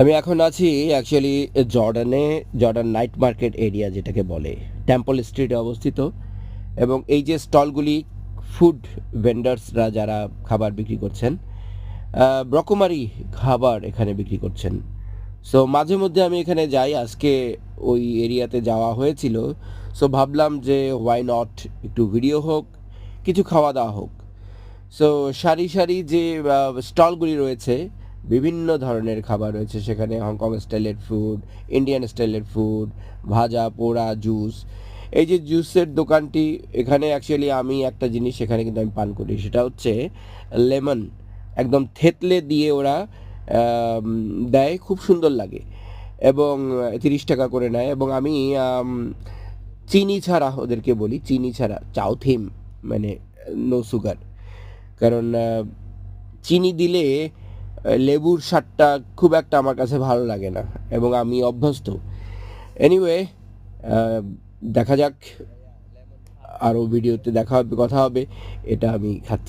আমি এখন আছি অ্যাকচুয়ালি জর্ডানে জর্ডান নাইট মার্কেট এরিয়া যেটাকে বলে টেম্পল স্ট্রিটে অবস্থিত। এবং এই যে স্টলগুলি ফুড ভেন্ডার্সরা যারা খাবার বিক্রি করছেন আহ, রকমারি খাবার এখানে বিক্রি করছেন। সো মাঝে মধ্যে আমি এখানে যাই আজকে ওই এরিয়াতে যাওয়া হয়েছিল। সো ভাবলাম যে ওয়াই নট একটু ভিডিও হোক কিছু খাওয়া দাওয়া হোক। সো সারি সারি যে স্টলগুলি রয়েছে বিভিন্ন ধরনের খাবার রয়েছে সেখানে হংকং স্টাইলের ফুড ইন্ডিয়ান স্টাইলের ফুড ভাজা, পোড়া জুস এই যে জুসের দোকানটি, এখানে অ্যাকচুয়ালি আমি একটা জিনিস সেখানে কিন্তু আমি পান করি। সেটা হচ্ছে লেমন। একদম থেতলে দিয়ে ওরা দেয়, খুব সুন্দর লাগে। এবং তিরিশ টাকা করে নেয়। এবং আমি চিনি ছাড়া ওদেরকে বলি, চিনি ছাড়া চাউথিম মানে নো সুগার কারণ চিনি দিলে লেবুর স্বাদটা খুব একটা আমার কাছে ভালো লাগে না এবং আমি অভ্যস্ত। এনিওয়ে দেখা যাক আরও ভিডিওতে দেখা হবে, কথা হবে, এটা আমি খাচ্ছি।